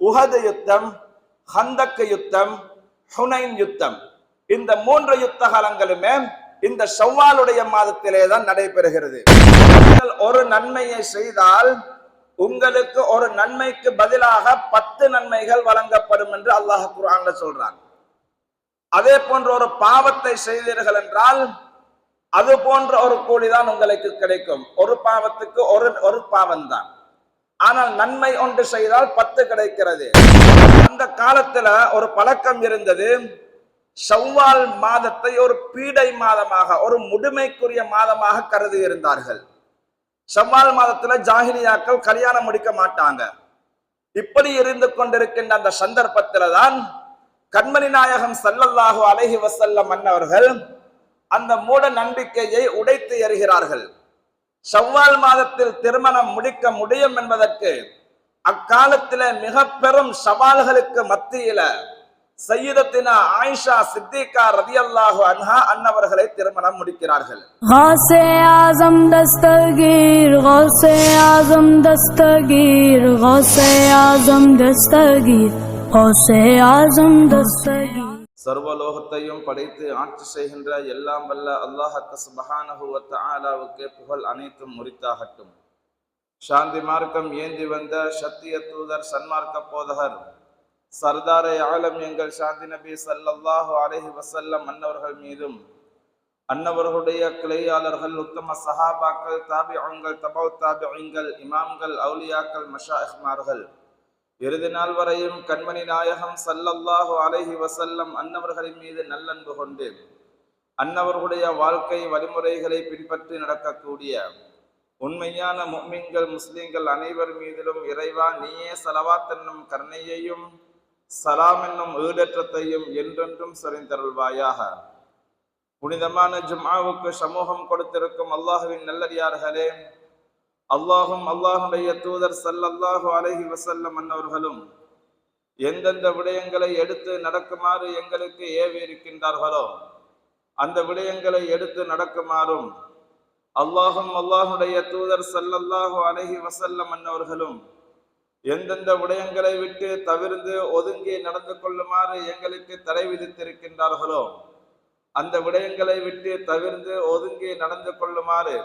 Uhud யுத்தம் ஹந்தக்கு யுத்தம் ஹுனைன் யுத்தம். இந்த மூன்று யுத்த காலங்களுமே இந்த செவ்வாலுடைய மாதத்திலே தான் நடைபெறுகிறது. நீங்கள் ஒரு நன்மையை செய்தால் உங்களுக்கு ஒரு நன்மைக்கு பதிலாக பத்து நன்மைகள் வழங்கப்படும் என்று அல்லாஹ் குர்ஆன்ல சொல்றான். அதே போன்ற ஒரு பாவத்தை செய்தீர்கள் என்றால் அது போன்ற ஒரு கூலிதான் உங்களுக்கு கிடைக்கும். ஒரு பாவத்துக்கு ஒரு ஒரு பாவம் தான் ஆனால் நன்மை ஒன்று செய்தால் பத்து கிடைக்கிறது. அந்த காலத்துல ஒரு பழக்கம் இருந்தது. செவ்வால் மாதத்தை ஒரு பீடை மாதமாக ஒரு முடுமைக்குரிய மாதமாக கருதி இருந்தார்கள் செவ்வால் மாதத்துல ஜாகிரியாக்கள் கல்யாணம் முடிக்க மாட்டாங்க. இப்படி இருந்து கொண்டிருக்கின்ற அந்த சந்தர்ப்பத்துல தான் கண்மணி நாயகம் சல்லல்லாஹு அலைஹி வஸல்லம் அன்னவர்கள் அந்த மூட நம்பிக்கையை உடைத்து எறிகிறார்கள். செவ்வால் மாதத்தில் திருமணம் முடிக்க முடியும் என்பதற்கு அக்காலத்தில மிக பெரும் சவால்களுக்கு மத்தியில சையதத்தினா ஆயிஷா சித்திகா ரதி அல்லாஹு அன்ஹா அன்னவர்களை திருமணம் முடிக்கிறார்கள். ஹாசே ஹாசே ஆசம் தஸ்தகீர். சர்வலோகத்தையும் படைத்து ஆட்சி செய்கின்ற எல்லாம் வல்ல அல்லாஹ் சுபஹானஹுவத்த ஆலாவுக்கு புகழ் அனைத்தும் முறித்தாகட்டும். சாந்தி மார்க்கம் ஏந்தி வந்த சத்திய தூதர் சன்மார்க்க போதகர் சர்தாரை ஆலம் எங்கள் சாந்தி நபி ஸல்லல்லாஹு அலஹி வசல்லம் அன்னவர்கள் மீதும் அன்னவர்களுடைய கிளையாளர்கள் உத்தம சஹாபாக்கள் தாபிஉங்கள் தபவ் தாபி இமாம்கள் அவுலியாக்கள் மஷாயிஹ்மார்கள் இறுதி நாள் வரையும் கண்மணி நாயகம் சல்லல்லாஹு அலஹி வசல்லம் அன்னவர்களின் மீது நல்லன்பு கொண்டு அன்னவர்களுடைய வாழ்க்கை வழிமுறைகளை பின்பற்றி நடக்கக்கூடிய உண்மையான முக்மின்கள் முஸ்லிம்கள் அனைவர் மீதிலும் இறைவா நீயே சலவாத் என்னும் கருணையையும் சலாம் என்னும் ஈடற்றத்தையும் என்றென்றும் சரிந்தருள்வாயாக புனிதமான ஜும்மாவுக்கு சமூகம் கொடுத்திருக்கும் அல்லாஹுவின் நல்லடியார்களே அல்லாஹும் அல்லாஹுடைய தூதர் சல்லல்லாஹு அலஹி வசல்லம் அன்னவர்களும் எந்தெந்த விடயங்களை எடுத்து நடக்குமாறு எங்களுக்கு ஏவி இருக்கின்றார்களோ அந்த விடயங்களை எடுத்து நடக்குமாறும் அல்லாஹும் அல்லாஹுடைய தூதர் சல்லல்லாஹு அலஹி வசல்லம் அன்னவர்களும் எந்தெந்த விடயங்களை விட்டு தவிர்ந்து ஒதுங்கி நடந்து கொள்ளுமாறு எங்களுக்கு தடை விதித்திருக்கின்றார்களோ அந்த விடயங்களை விட்டு தவிர்ந்து ஒதுங்கி நடந்து கொள்ளுமாறு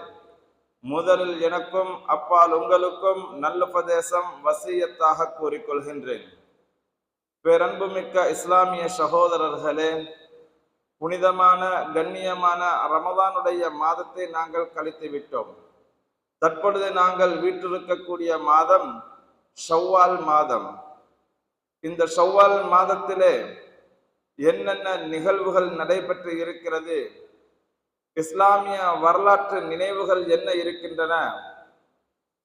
முதலில் எனக்கும் அப்பால் உங்களுக்கும் நல்லுபதேசம் வசியத்தாக கூறிக்கொள்கின்றேன். பேரன்புமிக்க இஸ்லாமிய சகோதரர்களே புனிதமான கண்ணியமான ரமதானுடைய மாதத்தை நாங்கள் கழித்து விட்டோம் தற்பொழுது நாங்கள் வீற்றிருக்கக்கூடிய மாதம் ஷவ்வால் மாதம். இந்த ஷவ்வால் மாதத்திலே என்னென்ன நிகழ்வுகள் நடைபெற்று இருக்கிறது இஸ்லாமிய வரலாற்று நினைவுகள் என்ன இருக்கின்றன?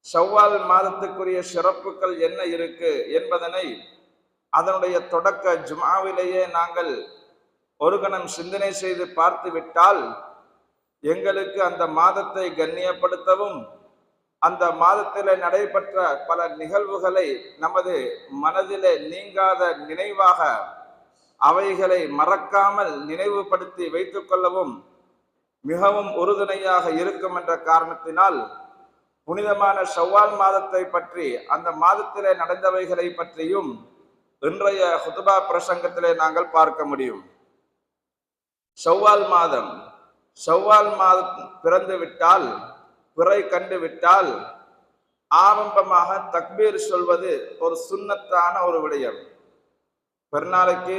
ஷவ்வால் மாதத்துக்குரிய சிறப்புகள் என்ன இருக்கு என்பதனை அதனுடைய தொடக்க ஜுமாவிலேயே நாங்கள் ஒரு கணம் சிந்தனை செய்து பார்த்து விட்டால் எங்களுக்கு அந்த மாதத்தை கண்ணியப்படுத்தவும் அந்த மாதத்தில் நடைபெற்ற பல நிகழ்வுகளை நமது மனதிலே நீங்காத நினைவாக அவைகளை மறக்காமல் நினைவுபடுத்தி வைத்துக்கொள்ளவும் மிகவும் உறுதுணையாக இருக்கும் என்ற காரணத்தினால் புனிதமான ஷவ்வால் மாதத்தை பற்றி அந்த மாதத்திலே நடந்தவைகளை பற்றியும் இன்றைய ஹுதுபா பிரசங்கத்திலே நாங்கள் பார்க்க முடியும். ஷவ்வால் மாதம். ஷவ்வால் மாதம் பிறந்து விட்டால் பிறை கண்டு விட்டால் ஆரம்பமாக தக்பீர் சொல்வது ஒரு சுண்ணத்தான ஒரு விடயம். பெருநாளைக்கு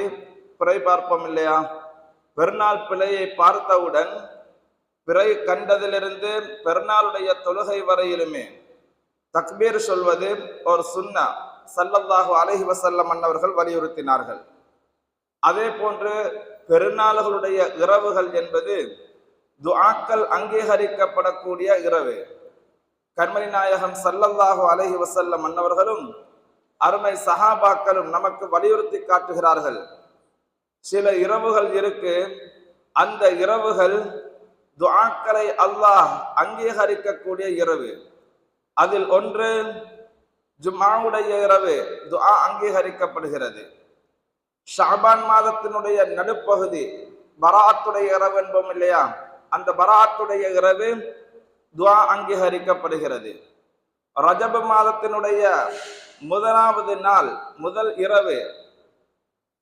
பிறை பார்ப்போம் இல்லையா? பெருநாள் பிழையை பார்த்தவுடன் பிறை கண்டதிலிருந்து பெருநாளுடைய தொழுகை வரையிலுமே தக்பீர் சொல்வது ஒரு சுன்னா சல்லல்லாஹு அலஹி வசல்லம் அன்னவர்கள் வலியுறுத்தினார்கள். அதே போன்று பெருநாள்களுடைய இரவுகள் என்பது துஆக்கள் அங்கீகரிக்கப்படக்கூடிய இரவு. கண்மணி நாயகம் சல்லல்லாஹு அலஹி வசல்லம் அன்னவர்களும் அருமை சஹாபாக்களும் நமக்கு வலியுறுத்தி காட்டுகிறார்கள். சில இரவுகள் இருக்கு. அந்த இரவுகள் துஆக்களை அல்லாஹ் அங்கீகரிக்கக்கூடிய இரவு. அதில் ஒன்று ஜுமாவுடைய இரவு துஆ அங்கீகரிக்கப்படுகிறது. ஷாபான் மாதத்தினுடைய நடுப்பகுதி பராத்துடைய இரவு என்போம் இல்லையா? அந்த பராத்துடைய இரவு துவா அங்கீகரிக்கப்படுகிறது. ரஜப மாதத்தினுடைய முதலாவது நாள் முதல் இரவு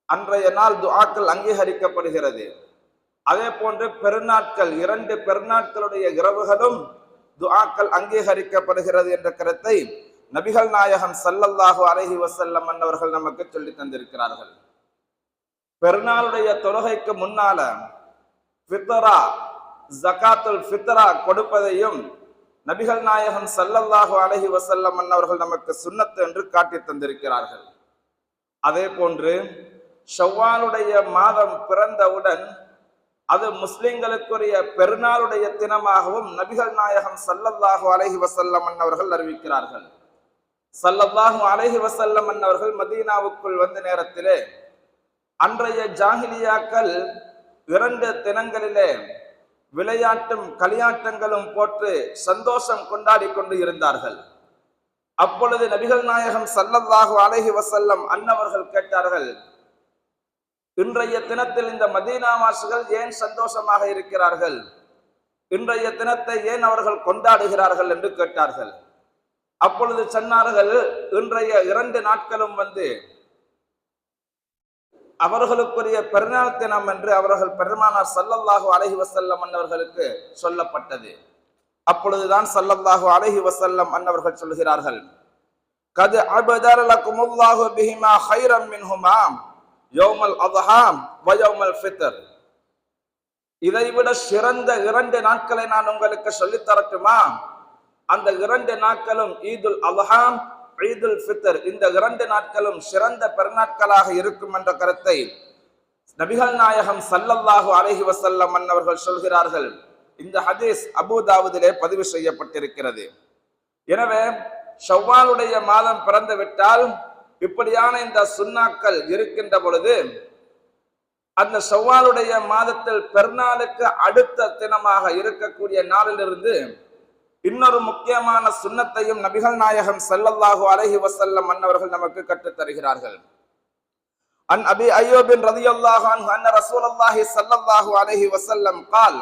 அன்றைய நாள் துஆக்கள் அங்கீகரிக்கப்படுகிறது. அதே போன்று பெருநாட்கள் இரண்டு பெருநாட்களுடைய இரவுகளும் துஆக்கள் அங்கீகரிக்கப்படுகிறது என்ற கருத்தை நபிகள் நாயகம் சல்லல்லாஹு அலஹி வசல்லம் அன்னவர்கள் நமக்கு சொல்லி தந்திருக்கிறார்கள். பெருநாளுடைய தொழுகைக்கு முன்னால ஃபித்ரா ஜகாத்துல் ஃபித்ரா கொடுப்பதையும் நபிகள் நாயகம் சல்லல்லாஹு அலஹி வசல்லம் அன்னவர்கள் நமக்கு சுன்னத்து என்று காட்டி தந்திருக்கிறார்கள். அதே போன்று ஷவ்வாலுடைய மாதம் பிறந்தவுடன் அது முஸ்லிம்களுக்குரிய பெருநாளுடைய தினமாகவும் நபிகள் நாயகம் சல்லல்லாஹு அலஹி வசல்லம் அன்னவர்கள் அறிவிக்கிறார்கள். சல்லல்லாஹு அலஹி வசல்லம் அன்னவர்கள் மதீனாவுக்குள் வந்த நேரத்திலே அன்றைய ஜாகிலியாக்கள் இரண்டு தினங்களிலே விளையாட்டும் களியாட்டங்களும் போட்டு சந்தோஷம் கொண்டாடி கொண்டு இருந்தார்கள். அப்பொழுது நபிகள் நாயகம் சல்லல்லாஹு அலஹி வசல்லம் அன்னவர்கள் கேட்டார்கள் இன்றைய தினத்தில் இந்த மதீனாவாசிகள் ஏன் சந்தோஷமாக இருக்கிறார்கள்? இன்றைய தினத்தை ஏன் அவர்கள் கொண்டாடுகிறார்கள் என்று கேட்டார்கள். அப்பொழுது சொன்னார்கள் இன்றைய இரண்டு நாட்களும் வந்து அவர்களுக்குரிய பெருநாள் தினம் என்று அவர்கள் பெருமானார் சல்லல்லாஹு அலைஹி வசல்லம் அன்னவர்களுக்கு சொல்லப்பட்டது. அப்பொழுதுதான் சல்லல்லாஹு அலைஹி வசல்லம் அன்னவர்கள் சொல்கிறார்கள் கது அபதர் லக்குமுல்லாஹு பிஹிமா ஹைரம் மின்ஹுமாம். யோமல் அதஹாம் வயோமல் ஃபித்தர் இதைவிட சிறந்த இரண்டு நாட்களை நான் உங்களுக்கு சொல்லித் தரட்டுமா? அந்த இரண்டு நாட்களும் ஈதுல் அல்ஹாம் ஈதுல் ஃபித்தர் இந்த இரண்டு நாட்களும் சிறந்த பெருநாட்களாக இருக்கும் என்ற கருத்தை நபிகள் நாயகம் சல்லல்லாஹு அலஹி வசல்லம் அன்னவர்கள் சொல்கிறார்கள். இந்த ஹதீஸ் அபுதாவுதிலே பதிவு செய்யப்பட்டிருக்கிறது. எனவே ஷவ்வாலுடைய மாதம் பிறந்து விட்டால் இப்படியான இந்த சுண்ணாக்கள் இருக்கின்ற பொழுது அந்த செவ்வாலுடைய மாதத்தில் பெருநாளுக்கு அடுத்த தினமாக இருக்கக்கூடிய நாளிலிருந்து இன்னொரு முக்கியமான சுண்ணத்தையும் நபிகள் நாயகம் செல்லல்லாஹு அலஹி வசல்லம் மன்னவர்கள் நமக்கு கற்றுத் தருகிறார்கள். அன் அபி ஐயோபின் ரதி அல்லாஹான் அன்ன ரசூல் அல்லாஹி சல்லல்லாஹு அலஹி வசல்லம் கால்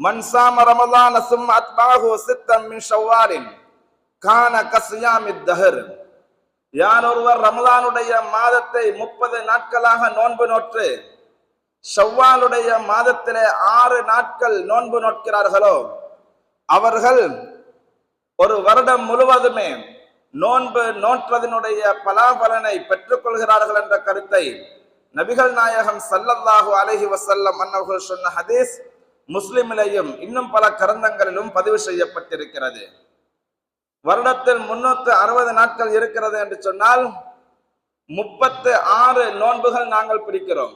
மன் சாம ரமலான சும் அத்பாஹு சித்தம் மின் ஷவ்வாலின் கான கசியாமித் தஹர். யார் ஒருவர் ரமலானுடைய மாதத்தை முப்பது நாட்களாக நோன்பு நோற்று ஷவ்வாலுடைய மாதத்திலே ஆறு நாட்கள் நோன்பு நோட்கிறார்களோ அவர்கள் ஒரு வருடம் முழுவதுமே நோன்பு நோற்றதனுடைய பலாபலனை பெற்றுக்கொள்கிறார்கள் என்ற கருத்தை நபிகள் நாயகம் சல்லல்லாஹு அலஹி வசல்லம் அன்னவர்கள் சொன்ன ஹதீஸ் முஸ்லிமிலையும் இன்னும் பல கரந்தங்களிலும் பதிவு செய்யப்பட்டிருக்கிறது. வருடத்தில் முன்னூற்று அறுபது நாட்கள் இருக்கிறது என்று சொன்னால் முப்பத்து ஆறு நோன்புகள் நாங்கள் பிடிக்கிறோம்.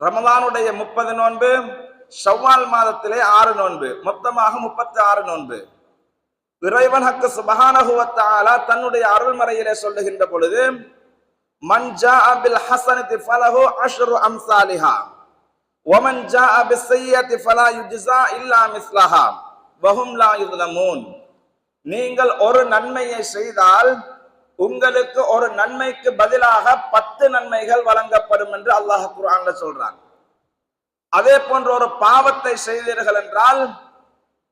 ரமதானுடைய முப்பது நோன்பு ஷவ்வால் மாதத்திலே ஆறு நோன்பு மொத்தமாக முப்பத்து ஆறு நோன்பு. இறைவன் ஹக்கு சுபகானகுவத்தாலா தன்னுடைய அருள்மறையிலே சொல்லுகின்ற பொழுது மன்ஜா அபில் ஹசனி ஃபலஹு அஷ்ரு அம்சாலிஹா ஒமன் ஜா அபி சையத்தி ஃபலா யுஜிசா இல்லா மிஸ்லஹா வஹும் லா யுதலமூன் நீங்கள் ஒரு நன்மையை செய்தால் உங்களுக்கு ஒரு நன்மைக்கு பதிலாக பத்து நன்மைகள் வழங்கப்படும் என்று அல்லாஹ் குர்ஆன்ல சொல்றான். அதே போன்ற ஒரு பாவத்தை செய்தீர்கள் என்றால்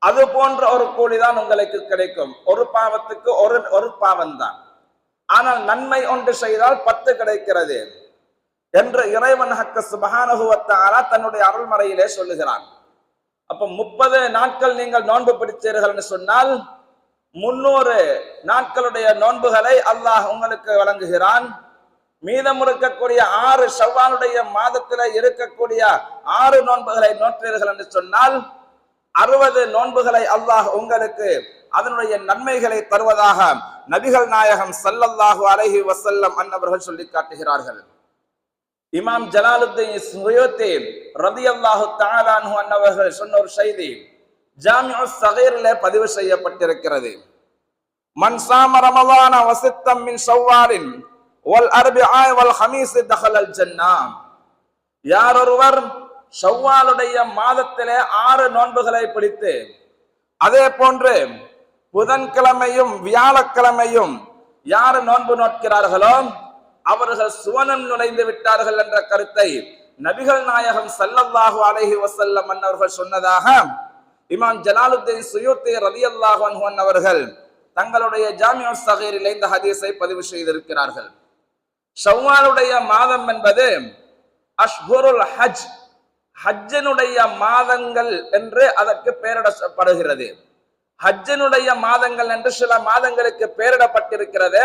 அது போன்ற ஒரு கூலிதான் உங்களுக்கு கிடைக்கும். ஒரு பாவத்துக்கு ஒரு ஒரு பாவம் தான். ஆனால் நன்மை ஒன்று செய்தால் பத்து கிடைக்கிறது என்று இறைவன் ஹக்க சுபஹானுவத்தாரா தன்னுடைய அருள்மறையிலே சொல்லுகிறான். அப்ப முப்பது நாட்கள் நீங்கள் நோன்பு பிடித்தீர்கள் என்று சொன்னால் முன்னூறு நாட்களுடைய நோன்புகளை அல்லாஹ் உங்களுக்கு வழங்குகிறான். மீதம் இருக்கக்கூடிய ஆறு செவ்வானுடைய மாதத்தில் இருக்கக்கூடிய ஆறு நோன்புகளை நோற்றீர்கள் என்று சொன்னால் அறுபது நோன்புகளை அல்லாஹ் உங்களுக்கு அதனுடைய நன்மைகளை தருவதாக நபிகள் நாயகம் சல்லல்லாஹு அலஹி வசல்லம் அன்னவர்கள் சொல்லி காட்டுகிறார்கள். இமாம் ஜலாலுத்தீன் ரதி அல்லாஹு தாலானு அன்னவர்கள் சொன்ன ஒரு செய்தி ஜாமியு சகைரில் பதிவு செய்யப்பட்டிருக்கிறது. மன்சாம ரமதான வசித்தம் மின் ஷவ்வாலின் வல் அரபி ஆய் வல் ஹமீஸ் தஹலல் ஜன்னா. யார் ஒருவர் ஷவ்வாலுடைய மாதத்திலே ஆறு நோன்புகளை பிடித்து அதே போன்று புதன்கிழமையும் வியாழக்கிழமையும் யார் நோன்பு நோட்கிறார்களோ அவர்கள் சுவனம் நுழைந்து விட்டார்கள் என்ற கருத்தை நபிகள் நாயகம் ஸல்லல்லாஹு அலைஹி வஸல்லம் அன்னவர்கள் சொன்னதாக இமாம் ஜலாலுத்தீன் சுயூத்தி ரலியல்லாஹு அல்லாஹன் அவர்கள் தங்களுடைய ஜாமியா சகீரிலே இந்த ஹதீஸை பதிவு செய்திருக்கிறார்கள். ஷவ்வாலுடைய மாதம் என்பது அஷ்ஹுருல் ஹஜ் ஹஜ்ஜனுடைய மாதங்கள் என்று அதற்கு பெயரிடப்படுகிறது. ஹஜ்ஜனுடைய மாதங்கள் என்று சில மாதங்களுக்கு பெயரிடப்பட்டிருக்கிறது.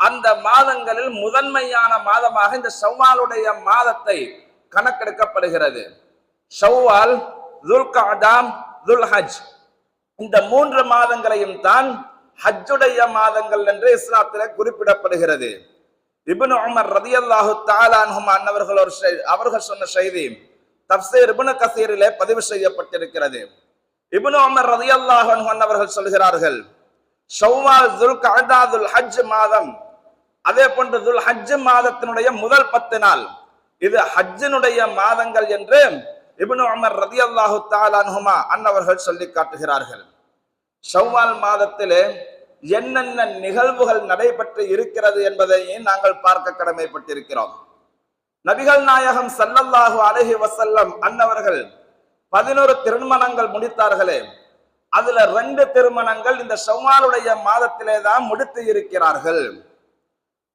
அந்த மாதங்களில் முதன்மையான மாதமாக இந்த ஷவ்வாலுடைய மாதத்தை கணக்கெடுக்கப்படுகிறது. ஷவ்வால் துல்காதாம் துல் ஹஜ் இந்த மூன்று மாதங்களையும் தான் ஹஜ்ஜுடைய மாதங்கள் என்று இஸ்லாத்திலே குறிப்பிடப்படுகிறது. இப்னு உமர் ரதியல்லாஹு தாலான்ஹும் அன்னவர்கள் ஒரு அவர்கள் சொன்ன செய்தி தப்சீர் இபுன கசீரிலே பதிவு செய்யப்பட்டிருக்கிறது. இப்னு உமர் ரதி அல்லாஹு அன்னவர்கள் சொல்கிறார்கள் ஷவ்வால் துல் கஅதா துல் ஹஜ் மாதம். அதே போன்று துல் ஹஜ் மாதத்தினுடைய முதல் பத்து நாள் இது ஹஜ்ஜினுடைய மாதங்கள் என்று இப்னு ரதி ரதியல்லாஹு தாலானுமா அன்னவர்கள் சொல்லி காட்டுகிறார்கள். ஷவ்வால் மாதத்திலே என்னென்ன நிகழ்வுகள் நடைபெற்று இருக்கிறது என்பதையும் நாங்கள் பார்க்க கடமைப்பட்டிருக்கிறோம். நபிகள் நாயகம் சல்லல்லாஹு அலஹி வசல்லம் அன்னவர்கள் பதினோரு திருமணங்கள் முடித்தார்களே அதுல ரெண்டு திருமணங்கள் இந்த ஷவ்வாலுடைய மாதத்திலே தான் முடித்து இருக்கிறார்கள்.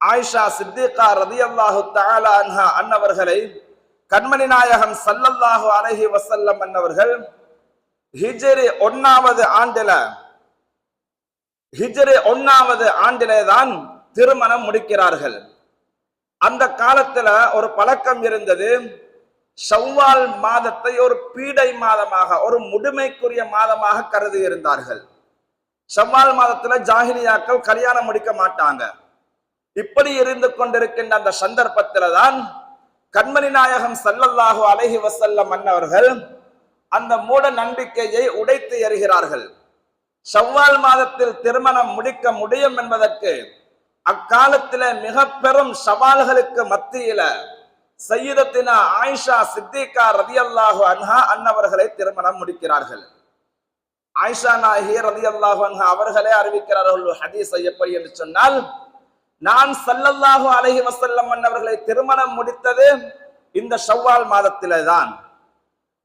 ஆயிஷா சித்திகா ரதியல்லாஹு தஆலா அன்ஹா அன்னவர்களை கண்மணி நாயகம் சல்லல்லாஹு அலஹி வசல்லம் என்னவர்கள் ஹிஜரி ஒன்னாவது ஆண்டில ஹிஜரி ஒன்னாவது ஆண்டிலே தான் திருமணம் முடிக்கிறார்கள். அந்த காலத்துல ஒரு பழக்கம் இருந்தது ஷவ்வால் மாதத்தை ஒரு பீடை மாதமாக ஒரு முதுமைக்குரிய மாதமாக கருதி இருந்தார்கள் ஷவ்வால் மாதத்துல ஜாகிரியாக்கள் கல்யாணம் முடிக்க மாட்டாங்க. இப்படி இருந்து கொண்டிருக்கின்ற அந்த சந்தர்ப்பத்தில தான் கண்மணி நாயகம் சல்லல்லாஹு அலஹி வசல்லம் அன்னவர்கள் அந்த மூட நம்பிக்கையை உடைத்து எறிகிறார்கள். செவ்வால் மாதத்தில் திருமணம் முடிக்க முடியும் என்பதற்கு அக்காலத்தில மிக பெரும் சவால்களுக்கு மத்தியில சையீதத்தினா ஆயிஷா சித்திகா ரதியல்லாஹு அன்ஹா அன்னவர்களை திருமணம் முடிக்கிறார்கள். ஆயிஷா நாயகி ரதியல்லாஹு அன்ஹா அவர்களே அறிவிக்கிறார்கள் ஹதீஸ் எப்படி? என்று சொன்னால் நான் சல்லல்லாஹு அலஹி வசல்லம் மன்னவர்களை திருமணம் முடித்தது இந்த ஷவ்வால் மாதத்திலே தான்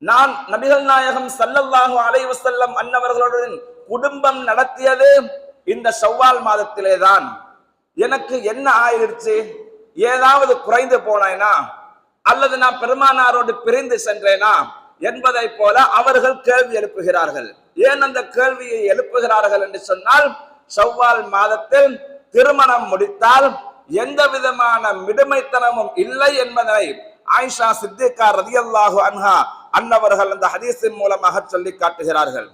நான் நபிகள் நாயகம் சல்லல்லாஹு அலைஹி வசல்லம் அன்னவர்களுடன் குடும்பம் நடத்தியது இந்த ஷவ்வால் மாதத்திலே தான் எனக்கு என்ன ஆயிருச்சு ஏதாவது குறைந்து போனேனா அல்லது நான் பெருமானாரோடு பிரிந்து சென்றேனா? என்பதை போல அவர்கள் கேள்வி எழுப்புகிறார்கள். ஏன் அந்த கேள்வியை எழுப்புகிறார்கள் என்று சொன்னால் செவ்வால் மாதத்தில் திருமணம் முடித்தால் எந்த விதமான மிடுமைத்தனமும் இல்லை என்பதனை ஆயிஷா சித்திகா ரதியல்லாஹு அன்ஹா அன்னவர்கள் அந்த ஹதீஸின் மூலமாக சொல்லி காட்டுகிறார்கள்.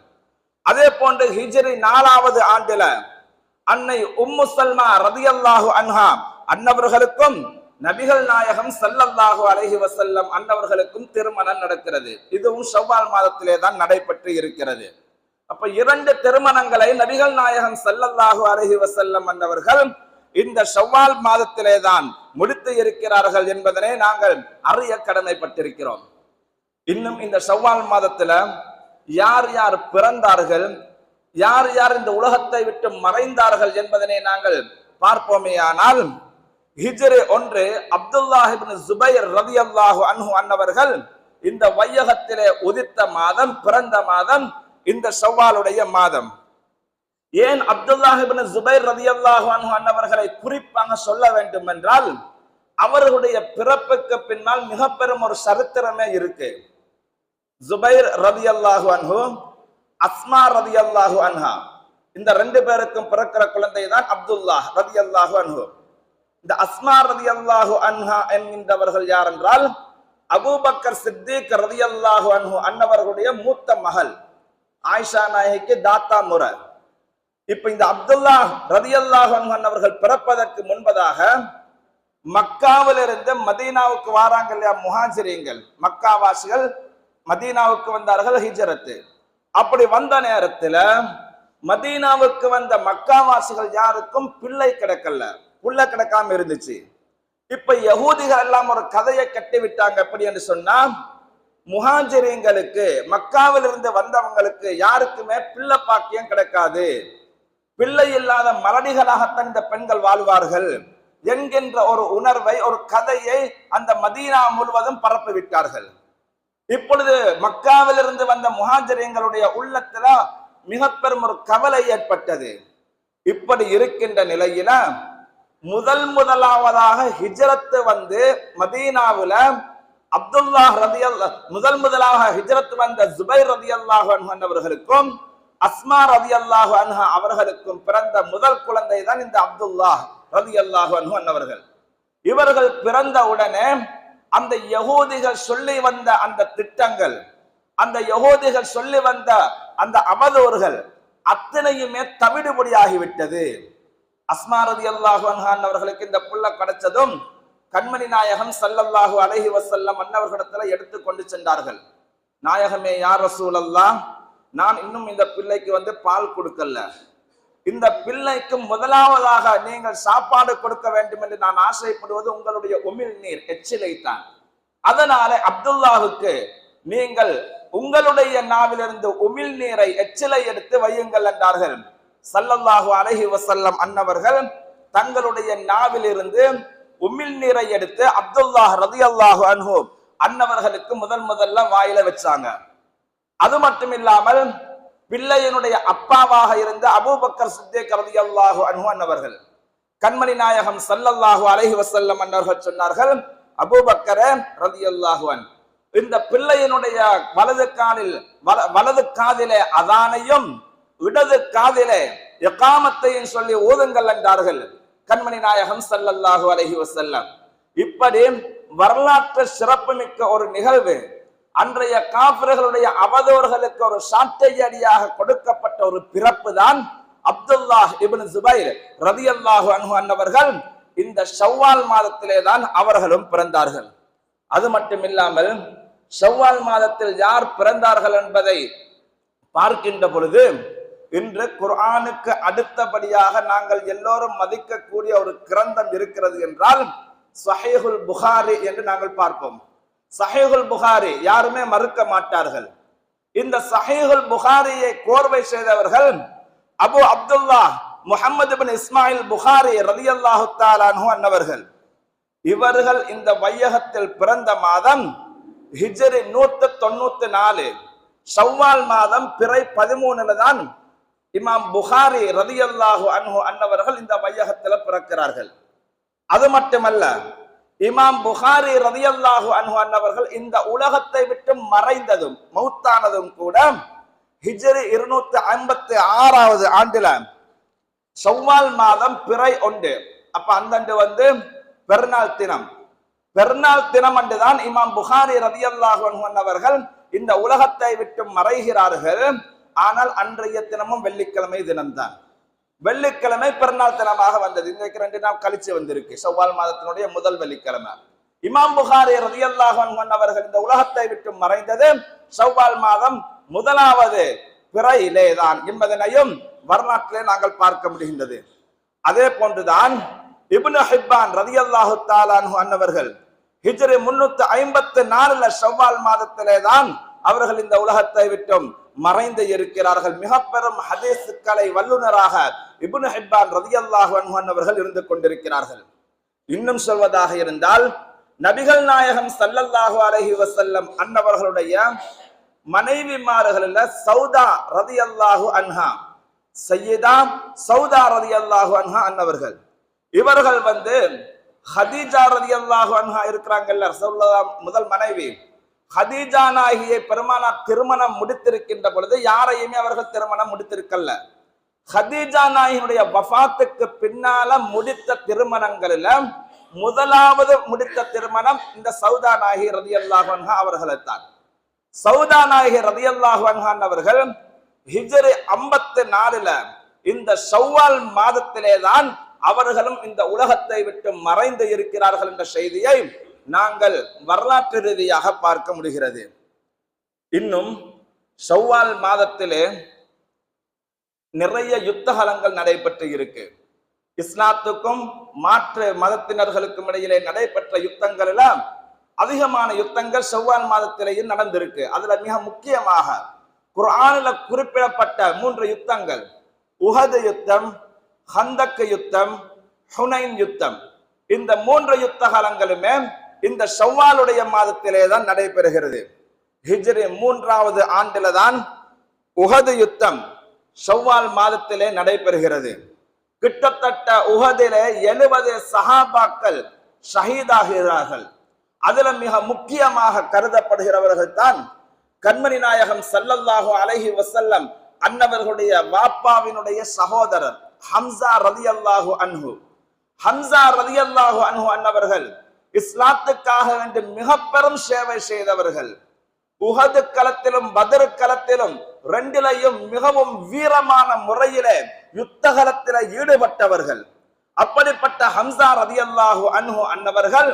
அதே போன்று ஹிஜ்ரி நாலாவது ஆண்டில அன்னை உம்மு சல்மா ரதியல்லாஹு அன்ஹா அன்னவர்களுக்கும் நபிகள் நாயகம் சல்லல்லாஹு அலஹி வசல்லம் அன்னவர்களுக்கும் திருமணம் நடக்கிறது. இதுவும் செவ்வால் மாதத்திலே தான் நடைபெற்று இருக்கிறது. அப்ப இரண்டு திருமணங்களை நபிகள் நாயகம் ஸல்லல்லாஹு அலைஹி வஸல்லம் அன்னவர்கள் இந்த செவ்வால் மாதத்திலே தான் முடித்து இருக்கிறார்கள் என்பதனை நாங்கள் அறிய கடமைப்பட்டிருக்கிறோம். இன்னும் இந்த செவ்வால் மாதத்துல யார் யார் பிறந்தார்கள் யார் யார் இந்த உலகத்தை விட்டு மறைந்தார்கள் என்பதனை நாங்கள் பார்ப்போமேயானால் ஹிஜ்ரு ஒன்று அப்துல்லாஹிபின் ஜுபைர் ஜுபைர் ரலியல்லாஹு அன்ஹு அன்னவர்கள் இந்த வையகத்திலே உதித்த மாதம் பிறந்த மாதம் இந்த சவ்வாலுடைய மாதம். ஏன் அப்துல்லாஹிபின் ஜுபைர் ரலியல்லாஹு அன்ஹு அன்னவர்களை குறிப்பாக சொல்ல வேண்டும் என்றால் அவர்களுடைய பிறப்புக்கு பின்னால் மிக பெரும் ஒரு சரித்திரமே இருக்கு. ஜுபைர் ரலியல்லாஹு அன்ஹு அஸ்மா ரலியல்லாஹு அன்ஹா இந்த ரெண்டு பேருக்கும் பிறக்கிற குழந்தை தான் அப்துல்லாஹ் ரதி அல்லாஹு அன்ஹு. இந்த அஸ்மா ரதி அல்லாஹு அன்ஹா என்கின்றவர்கள் யார் என்றால் அபூபக்கர் சித்திக் ரலியல்லாஹு அன்ஹு அன்னவர்களுடைய மூத்த மகள். ஆயிஷா நாயகிக்கு தாத்தா முறை. இப்ப இந்த அப்துல்லா ரதியல்லாஹு அவர்கள் பிறப்பதற்கு முன்பதாக மக்காவிலிருந்து மதீனாவுக்கு வாராங்க இல்லையா முஹாஜிரீங்கள் மக்காவாசிகள் மதீனாவுக்கு வந்தார்கள் ஹிஜரத்து. அப்படி வந்த நேரத்துல மதீனாவுக்கு வந்த மக்காவாசிகள் யாருக்கும் பிள்ளை கிடக்கல. புள்ள கிடக்காம இருந்துச்சு. இப்ப யகூதிகள் எல்லாம் ஒரு கதையை கட்டி விட்டாங்க. எப்படி என்று சொன்னா முஹாஜிரீங்களுக்கு மக்காவிலிருந்து வந்தவங்களுக்கு யாருக்குமே பிள்ளை பாக்கியம் கிடைக்காது. பிள்ளை இல்லாத மலடிகளாகத்தான் இந்த பெண்கள் வாழ்வார்கள். என்கின்ற ஒரு உணர்வை ஒரு கதையை அந்த மதீனா முழுவதும் பரப்பி விட்டார்கள். இப்பொழுது மக்காவிலிருந்து வந்த முஹாஜிரியங்களுடைய உள்ளத்துல மிக பெரும் ஒரு கவலை ஏற்பட்டது. இப்படி இருக்கின்ற நிலையில முதல் முதலாவதாக ஹிஜரத்து வந்து மதீனாவில் அப்துல்லாஹ் ரதி முதல் முதலாக ஹிஜ்ரத் வந்த ஜுபைர் ரதி அல்லாஹ் அவர்களுக்கும் அஸ்மா ரதி அல்லாஹு அன்ஹா அவர்களுக்கும் பிறந்த முதல் குழந்தை தான் இந்த அப்துல்லாஹ் ரதி அல்லாஹு அவர்கள் இவர்கள் பிறந்த உடனே அந்த யகூதிகள் சொல்லி வந்த அந்த திட்டங்கள் அந்த யகூதிகள் சொல்லி வந்த அந்த அவதூறுகள் அத்தனையுமே தவிடுபடியாகிவிட்டது. அஸ்மா ரதி அல்லாஹு அன்ஹான் அவர்களுக்கு இந்த புள்ள கிடைச்சதும் கண்மணி நாயகம் சல்லல்லாஹு அலஹி வசல்லம் மன்னவர்களிடத்துல எடுத்து கொண்டு சென்றார்கள். நாயகமே யார் ரசூலல்லா நான் இன்னும் இந்த பிள்ளைக்கு வந்து பால் கொடுக்கல. இந்த பிள்ளைக்கு முதலாவதாக நீங்கள் சாப்பாடு கொடுக்க வேண்டும் என்று நான் ஆசைப்படுவது உங்களுடைய உமிழ் நீர் எச்சிலை தான். அதனால அப்துல்லாவுக்கு நீங்கள் உங்களுடைய நாவிலிருந்து உமிழ் நீரை எச்சிலை எடுத்து வையுங்கள் என்றார்கள். சல்லல்லாஹு அலஹி வசல்லம் அன்னவர்கள் தங்களுடைய நாவிலிருந்து உமிழ் நீரை எடுத்து அப்துல்லாஹ் ரதி அல்லாஹு அன்ஹு அன்னவர்களுக்கு முதல் முதல்ல வாயில வச்சாங்க. அது மட்டும் இல்லாமல் பிள்ளையனுடைய அப்பாவாக இருந்த அபூபக்கர் ரதி அல்லாஹு அன்ஹு அன்னவர்கள் கண்மணி நாயகம் சல்லல்லாஹு அலஹி வசல்லம் அன்னவர்கள் சொன்னார்கள் அபூபக்கரே ரதியல்லாஹு அன் இந்த பிள்ளையனுடைய வலது காலில் வல- வலது காதிலே அதானையும் இடது காதிலே எக்காமத்தையும் சொல்லி ஊதுங்கள் என்றார்கள். கண்மணி நாயகம் சல்லல்லாஹு அலஹி வசல்லம் இப்படி வரலாற்று சிறப்புமிக்க ஒரு நிகழ்வு அன்றைய காபிர்களுடைய அவதூறுகளுக்கு ஒரு சாட்டை அடியாக கொடுக்கப்பட்ட ஒரு பிறப்பு தான் அப்துல்லாஹ் இபின் ஜுபைர் ரதியல்லாஹு அன்ஹு அன்னவர்கள் இந்த ஷவ்வால் மாதத்திலே தான் அவர்களும் பிறந்தார்கள். அது மட்டும் இல்லாமல் ஷவ்வால் மாதத்தில் யார் பிறந்தார்கள் என்பதை பார்க்கின்ற பொழுது இன்று குர்ஆனுக்கு அடுத்தபடியாக நாங்கள் எல்லோரும் மதிக்கக்கூடிய ஒரு கிரந்தம் இருக்கிறது என்றால் சஹேகுல் புகாரி என்று நாங்கள் பார்ப்போம். சஹேகுல் புகாரி யாருமே மறுக்க மாட்டார்கள். இந்த சஹேகுல் புகாரியை கோர்வை செய்தவர்கள் அபு அப்துல்லா முஹம்மது பின் இஸ்மாயில் புகாரி ரலியல்லாஹு தாலானு அன்னவர்கள். இவர்கள் இந்த வையகத்தில் பிறந்த மாதம் ஹிஜரி நூற்று தொண்ணூத்தி நாலு ஷவ்வால் மாதம் பிறை பதிமூணுல தான் இமாம் புகாரி ரலியல்லாஹு அன்ஹு அன்னவர்கள் இந்த வையகத்தில் பிறக்கிறார்கள். அது மட்டுமல்ல இமாம் புகாரி ரலியல்லாஹு அன்ஹு அன்னவர்கள் இந்த உலகத்தை விட்டு மறைந்ததும் மௌத்தானதும் கூட ஹிஜ்ரி இருநூத்தி ஐம்பத்தி ஆறாவது ஆண்டுல செவ்வால் மாதம் பிறை ஒன்று அப்ப அந்தண்டு வந்து பெருநாள் தினம். பெருநாள் தினம் அன்றுதான் இமாம் புகாரி ரதியல்லாஹு அன்ஹு அவர்கள் இந்த உலகத்தை விட்டு மறைகிறார்கள். ஆனால் அன்றைய தினமும் வெள்ளிக்கிழமை தினம்தான். வெள்ளிக்கிழமை பிறநாள் தினமாக வந்தது. இன்றைக்கு ரெண்டு நாள் கழிச்சு வந்திருக்கு. செவ்வால் மாதத்தினுடைய முதல் வெள்ளிக்கிழமை. இமாம் புகாரி ரதியல்லாஹன் அவர்கள் இந்த உலகத்தை விட்டு மறைந்தது செவ்வால் மாதம் முதலாவது பிறையிலே தான் என்பதனையும் வரலாற்றிலே நாங்கள் பார்க்க முடிகின்றது. அதே போன்றுதான் இப்னு ஹிப்பான் ரதியல்லாஹு தாலான் அன்னவர்கள் ஹிஜ்ரி முன்னூத்தி ஐம்பத்து நாலுல செவ்வால் மாதத்திலே தான் அவர்கள் இந்த உலகத்தை விட்டும் மறைந்து இருக்கிறார்கள். மிக பெரும் ஹதீஸுக்களை வல்லுனராக இப்னு ஹிப்பான் ரதியல்லாஹு அன்ஹு அன்னவர்கள் இருந்து கொண்டிருக்கிறார்கள். இன்னும் சொல்வதாக இருந்தால் நபிகள் நாயகம் சல்லல்லாஹு அலஹி வசல்லம் அன்னவர்களுடைய மனைவிமார்களில் சௌதா ரதி அல்லாஹு அன்ஹா சையதா சௌதா ரதி அல்லாஹு அன்ஹா அன்னவர்கள். இவர்கள் வந்து ஹதீஜா ரதி அல்லாஹு அன்ஹா இருக்கிறாங்கல்ல முதல் மனைவி. ஹதீஜா நாயகியை பெருமானார் திருமணம் முடித்திருக்கின்ற பொழுது யாரையுமே அவர்கள் திருமணம் முடித்திருக்கல்ல ஹதீஜா நாயினுடைய வஃபாத்துக்கு பின்னால முடித்த திருமணங்களில முதலாவது முடித்த திருமணம் இந்த சௌதா நாயகி அல்லாஹ்ஹா அவர்களை தான். சௌதா நாயகி ரதி அல்லாஹன்ஹான் அவர்கள் ஹிஜரி ஐம்பத்தி நாலுல இந்த ஷவ்வால் மாதத்திலே தான் அவர்களும் இந்த உலகத்தை விட்டு மறைந்து இருக்கிறார்கள் என்ற செய்தியை நாங்கள் வரலாற்று ரீதியாக பார்க்க முடிகிறது. இன்னும் ஷவ்வால் மாதத்திலே நிறைய யுத்தகலங்கள் நடைபெற்று இருக்கு. இஸ்லாத்துக்கும் மாற்று மதத்தினர்களுக்கும் இடையிலே நடைபெற்ற யுத்தங்கள் எல்லாம் அதிகமான யுத்தங்கள் செவ்வால் மாதத்திலேயும் நடந்திருக்கு. அதுல மிக முக்கியமாக குர்ஆனில குறிப்பிடப்பட்ட மூன்று யுத்தங்கள். உஹது யுத்தம் ஹந்தக்கு யுத்தம் ஹுனைன் யுத்தம். இந்த மூன்று யுத்த காலங்களுமே இந்த ஷவ்வாலுடைய மாதத்திலே தான் நடைபெறுகிறது. ஹிஜ்ரி மூன்றாவது ஆண்டில தான் உஹது யுத்தம் ஷவ்வால் மாதத்திலே நடைபெறுகிறது. கிட்டத்தட்ட உகதிலே எழுபது சஹாபாக்கள் ஷஹீதாகிறார்கள். அதுல மிக முக்கியமாக கருதப்படுகிறவர்கள் தான் கண்மணி நாயகம் ஸல்லல்லாஹு அலைஹி வசல்லம் அன்னவர்களுடைய வாப்பாவினுடைய சகோதரர் ஹம்சா ரதியல்லாஹு அன்ஹு. ஹம்சா ரதியல்லாஹு அன்ஹு அன்னவர்கள் இஸ்லாத்துக்காக என்று மிக பெரும் சேவை செய்தவர்கள். உஹது களத்திலும் பதரு களத்திலும் ரெண்டிலையும் மிகவும் வீரமான முறையிலே யுத்த களத்தில ஈடுபட்டவர்கள். அப்படிப்பட்ட ஹம்சா ரதியல்லாஹு அன்ஹு அன்னவர்கள்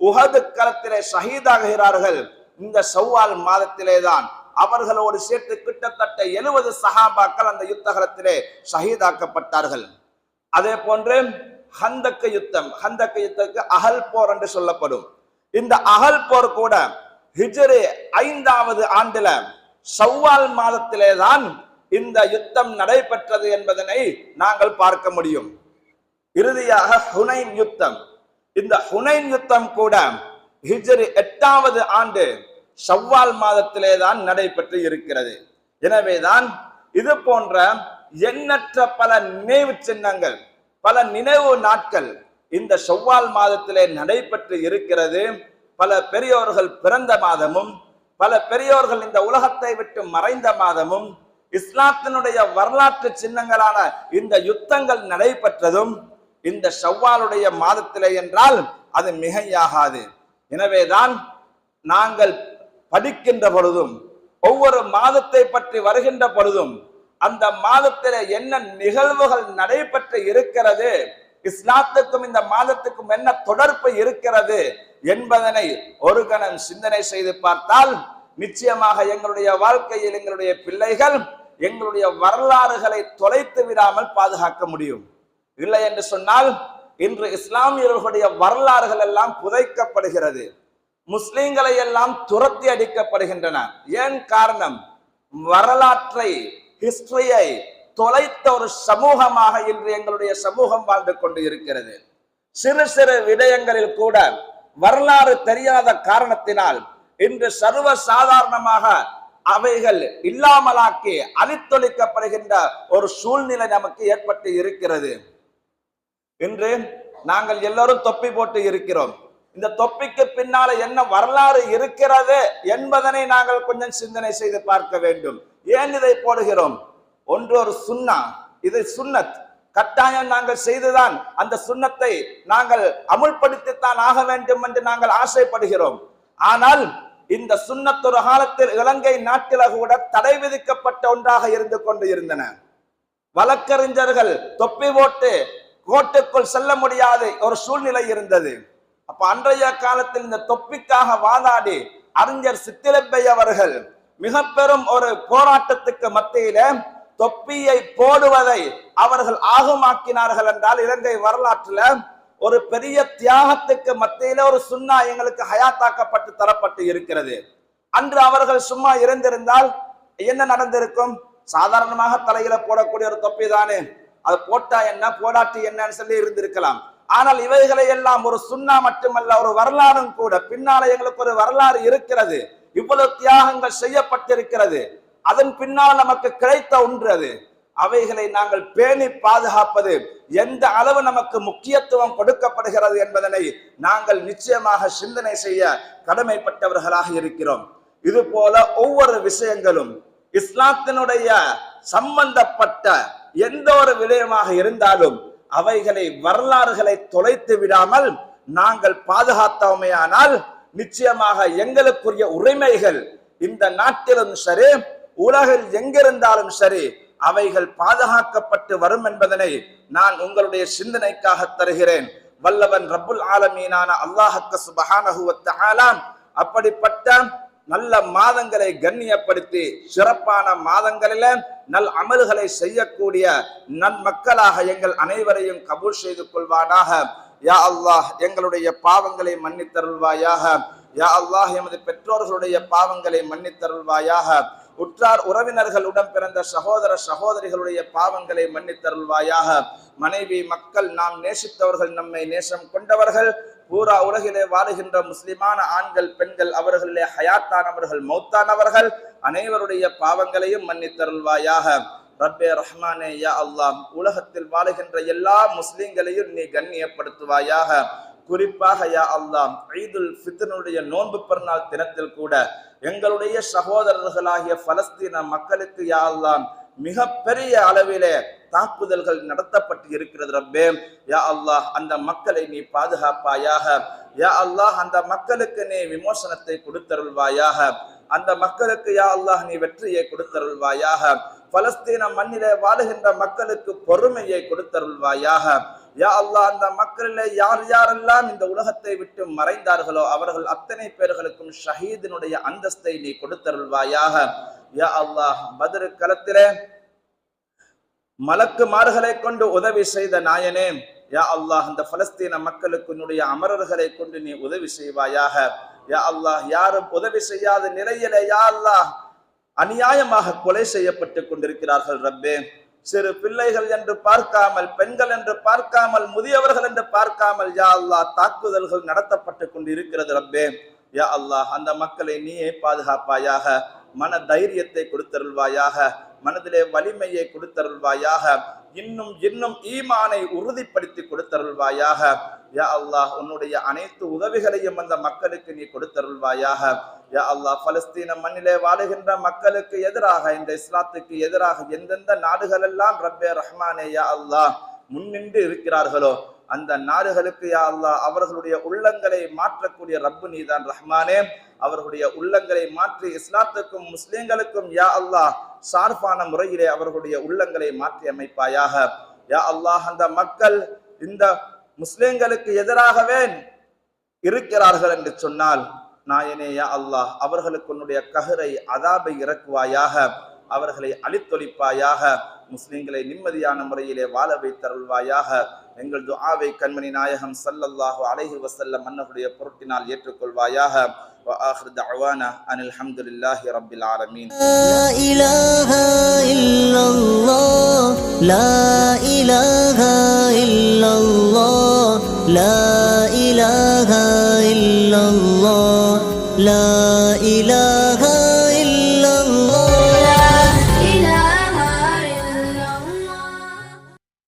உஹது களத்திலே ஷஹீதாகிறார்கள். இந்த ஷவ்வால் மாதத்திலே தான் அவர்களோடு சேர்த்து கிட்டத்தட்ட எழுபது சஹாபாக்கள் அந்த யுத்த களத்திலே ஷஹீதாக்கப்பட்டார்கள். அதே போன்று ஹந்தக்க யுத்தம் ஹந்தக்க யுத்தத்துக்கு அகல் போர் என்று சொல்லப்படும். இந்த அகல் போர் கூட ஹிஜரு ஐந்தாவது ஆண்டுல சவ்வால் மாதத்திலே தான் இந்த யுத்தம் நடைபெற்றது என்பதனை நாங்கள் பார்க்க முடியும். இறுதியாக ஹுனைன் யுத்தம். இந்த ஹுனைன் யுத்தம் கூட ஹிஜரு எட்டாவது ஆண்டு சவ்வால் மாதத்திலே தான் நடைபெற்று இருக்கிறது. எனவேதான் இது போன்ற எண்ணற்ற பல நினைவு சின்னங்கள் பல நினைவு நாட்கள் இந்த செவ்வால் மாதத்திலே நடைபெற்று இருக்கிறது. பல பெரியோர்கள் பிறந்த மாதமும் பல பெரியோர்கள் இந்த உலகத்தை விட்டு மறைந்த மாதமும் இஸ்லாத்தினுடைய வரலாற்று சின்னங்களான இந்த யுத்தங்கள் நடைபெற்றதும் இந்த செவ்வாலுடைய மாதத்திலே என்றால் அது மிகையாகாது. எனவேதான் நாங்கள் படிக்கின்ற பொழுதும் ஒவ்வொரு மாதத்தை பற்றி வருகின்ற பொழுதும் அந்த மாதத்திலே என்ன நிகழ்வுகள் நடைபெற்று இருக்கிறது? இஸ்லாத்துக்கும் இந்த மாதத்துக்கும் என்ன தொடர்பு இருக்கிறது என்பதனை ஒரு கணம் சிந்தனை செய்து பார்த்தால் நிச்சயமாக எங்களுடைய வாழ்க்கையில் எங்களுடைய பிள்ளைகள் எங்களுடைய வரலாறுகளை தொலைத்து விடாமல் பாதுகாக்க முடியும். இல்லை என்று சொன்னால் இன்று இஸ்லாமியர்களுடைய வரலாறுகள் எல்லாம் புதைக்கப்படுகிறது. முஸ்லிம்களை எல்லாம் துரத்தி அடிக்கப்படுகின்றன. ஏன் காரணம்? வரலாற்றை ஹிஸ்டரியை தொலைத்த ஒரு சமூகமாக இன்று எங்களுடைய சமூகம் வாழ்ந்து கொண்டு இருக்கிறது. சிறு சிறு விடயங்களில் கூட வரலாறு தெரியாத காரணத்தினால் இன்று சர்வ சாதாரணமாக அவைகள் இல்லாமலாக்கி அழித்தொழிக்கப்படுகின்ற ஒரு சூழ்நிலை நமக்கு ஏற்பட்டு இருக்கிறது. இன்று நாங்கள் எல்லோரும் தொப்பி போட்டு இருக்கிறோம். இந்த தொப்பிக்கு பின்னால என்ன வரலாறு இருக்கிறது என்பதனை நாங்கள் கொஞ்சம் சிந்தனை செய்து பார்க்க வேண்டும். ஏன் இதை போடுகிறோம். ஒன்று ஒரு சுண்ணா. இது சுண்ணத். கட்டாயம் நாங்கள் செய்துதான் அந்த சுண்ணத்தை நாங்கள் அமுல்படுத்தித்தான் ஆக வேண்டும் என்று நாங்கள் ஆசைப்படுகிறோம். ஆனால் இந்த சுண்ணத்தொரு ஒரு காலத்தில் இலங்கை நாட்டில கூட தடை விதிக்கப்பட்ட ஒன்றாக இருந்து கொண்டு இருந்தன. வழக்கறிஞர்கள் தொப்பி போட்டு கோட்டுக்குள் செல்ல முடியாத ஒரு சூழ்நிலை இருந்தது. அப்ப அன்றைய காலத்தில் இந்த தொப்பிக்காக வாதாடி அறிஞர் சித்திரப்பை அவர்கள் மிக பெரும் ஒரு போராட்டத்துக்கு மத்தியில தொப்பியை போடுவதை அவர்கள் ஆகமாக்கினார்கள் என்றால் இலங்கை வரலாற்றுல ஒரு பெரிய தியாகத்துக்கு மத்தியில ஒரு சுண்ணா எங்களுக்கு ஹயாத்தாக்கப்பட்டு தரப்பட்டு இருக்கிறது. அன்று அவர்கள் சும்மா இருந்திருந்தால் என்ன நடந்திருக்கும்? சாதாரணமாக தலையில போடக்கூடிய ஒரு தொப்பி தானே. அது போட்டா என்ன? போடாட்டி என்னன்னு சொல்லி இருந்திருக்கலாம். ஆனால் இவைகளை எல்லாம் ஒரு சுண்ணா மட்டுமல்ல ஒரு வரலாறும் கூட. பின்னால எங்களுக்கு ஒரு வரலாறு இருக்கிறது. இவ்வளவு தியாகங்கள் செய்யப்பட்டிருக்கிறது. அதன் பின்னால் நமக்கு கிடைத்த ஒன்று அது. அவைகளை நாங்கள் பேணி பாதுகாப்பது எந்த அளவு நமக்கு முக்கியத்துவம் கொடுக்கப்படுகிறது என்பதனை நாங்கள் நிச்சயமாக சிந்தனை செய்ய கடமைப்பட்டவர்களாக இருக்கிறோம். இது போல ஒவ்வொரு விஷயங்களும் இஸ்லாத்தினுடைய சம்பந்தப்பட்ட எந்த ஒரு விடயமாக இருந்தாலும் அவைகளை வரலாறுகளை தொலைத்து விடாமல் நாங்கள் பாதுகாத்தோமையானால் நிச்சயமாக எங்களுக்குரிய உரிமைகள் இந்த நாட்டிலும் சரி உலகில் எங்கிருந்தாலும் சரி அவைகள் பாதுகாக்கப்பட்டு வரும் என்பதனை நான் உங்களுடைய சிந்தனைக்காக தருகிறேன். வல்லவன் ரபுல் ஆலமீனான அல்லாஹக்க சுபஹானஹு ஆலாம் அப்படிப்பட்ட நல்ல மாதங்களை கண்ணியப்படுத்தி சிறப்பான மாதங்களில நல் அமல்களை செய்யக்கூடிய நன்மக்களாக எங்கள் அனைவரையும் கபூல் செய்து கொள்வானாக. யா அல்லாஹ் எங்களுடைய பாவங்களை மன்னித்தருள்வாயாக. யா அல்லாஹ் எமது பெற்றோர்களுடைய பாவங்களை மன்னித்தருள்வாயாக. உற்றார் உறவினர்களுடன் பிறந்த சகோதர சகோதரிகளுடைய பாவங்களை மன்னித்தருள்வாயாக. மனைவி மக்கள் நாம் நேசித்தவர்கள் நம்மை நேசம் கொண்டவர்கள். பூரா உலகிலே வாழுகின்ற முஸ்லிமான ஆண்கள் பெண்கள் அவர்களிலே ஹயாத்தானவர்கள் மௌத்தானவர்கள். அனைவருடைய பாவங்களையும் மன்னித்தருள்வாயாக. ரப்பே ரஹ்மானே யா அல்லாஹ் உலகத்தில் வாழுகின்ற எல்லா முஸ்லிம்களையும் நீ கண்ணியப்படுத்துவாயாக. குறிப்பாக யா அல்லாஹ் ஈதுல் ஃபித்ருடைய நோன்பு பெருநாள் தினத்தில் கூட எங்களுடைய சகோதரர்களாகிய பலஸ்தீன மக்களுக்கு யா அல்லாம் மிக பெரிய அளவிலே தாக்குதல்கள் நடத்தப்பட்டு இருக்கிறது ரப்பே. யா அல்லாஹ் அந்த மக்களை நீ பாதுகாப்பாயாக. யா அல்லாஹ் அந்த மக்களுக்கு நீ விமோசனத்தை கொடுத்தருள்வாயாக. அந்த மக்களுக்கு யா அல்லாஹ் நீ வெற்றியை கொடுத்தருள்வாயாக. பலஸ்தீன மண்ணிலே வாழுகின்ற மக்களுக்கு பொறுமையை கொடுத்தருள்வாயாக. யா அல்லாஹ் அந்த மக்களிலே யார் யாரெல்லாம் இந்த உலகத்தை விட்டு மறைந்தார்களோ அவர்கள் அத்தனை பேர்களுக்கும் ஷஹீதினுடைய அந்தஸ்தை நீ கொடுத்தருள்வாயாக. யா அல்லாஹ் பதிரு களத்திலே மலக்குமார்களை கொண்டு உதவி செய்த நாயனே. யா அல்லாஹ் அந்த பலஸ்தீன மக்களுக்கு உன்னுடைய அமரர்களை கொண்டு நீ உதவி செய்வாயாக. யா அல்லாஹ் யாரும் உதவி செய்யாத நிலையில யா அல்லாஹ் அநியாயமாக கொலை செய்யப்பட்டு கொண்டிருக்கிறார்கள் ரப்பே. சிறு பிள்ளைகள் என்று பார்க்காமல் பெண்கள் என்று பார்க்காமல் முதியவர்கள் என்று பார்க்காமல் யா அல்லாஹ் தாக்குதல்கள் நடத்தப்பட்டு கொண்டிருக்கிறது ரப்பே. யா அல்லாஹ் அந்த மக்களை நீயே பாதுகாப்பாயாக மன தைரியத்தை கொடுத்தருள்வாயாக. மனதிலே வலிமையை கொடுத்தருள்வாயாக. இன்னும் இன்னும் ஈமானை உறுதிப்படுத்தி கொடுத்தருள்வாயாக. யா அல்லாஹ் உன்னுடைய அனைத்து உதவிகளையும் அந்த மக்களுக்கு நீ கொடுத்தருள்வாயாக. யா அல்லாஹ் பலஸ்தீன மண்ணிலே வாழுகின்ற மக்களுக்கு எதிராக இந்த இஸ்லாத்துக்கு எதிராக எந்தெந்த நாடுகள் எல்லாம் ரப்பே ரஹ்மானே யா அல்லாஹ் முன்னின்று இருக்கிறார்களோ அந்த நாடுகளுக்கு யா அல்லாஹ் அவர்களுடைய உள்ளங்களை மாற்றக்கூடிய ரப்பு நீதான் ரஹ்மானே. அவர்களுடைய உள்ளங்களை மாற்றி இஸ்லாத்துக்கும் முஸ்லீம்களுக்கும் யா அல்லாஹ் சார்பான முறையிலே அவர்களுடைய உள்ளங்களை மாற்றி அமைப்பாயாக. யா அல்லாஹ் அந்த மக்கள் இந்த முஸ்லிம்களுக்கு எதிராகவே இருக்கிறார்கள் என்று சொன்னால் நாயனே யா அல்லாஹ் அவர்களுக்கு உன்னுடைய கஹரை அதாபை இறக்குவாயாக அவர்களை அழித்தொழிப்பாயாக முஸ்லிம்களை நிம்மதியான முறையிலே வாழ வைத்தருள்வாயாக எங்கள் துஆவை கண்மணி நாயகம் சல்லல்லாஹு அலைஹி வசல்லம் மன்னருடைய பொருட்டினால் ஏற்றுக்கொள்வாயாக وآخر دعوانا أن الحمد لله رب العالمين. لا إله الا الله لا إله الا الله لا إله الا الله لا إله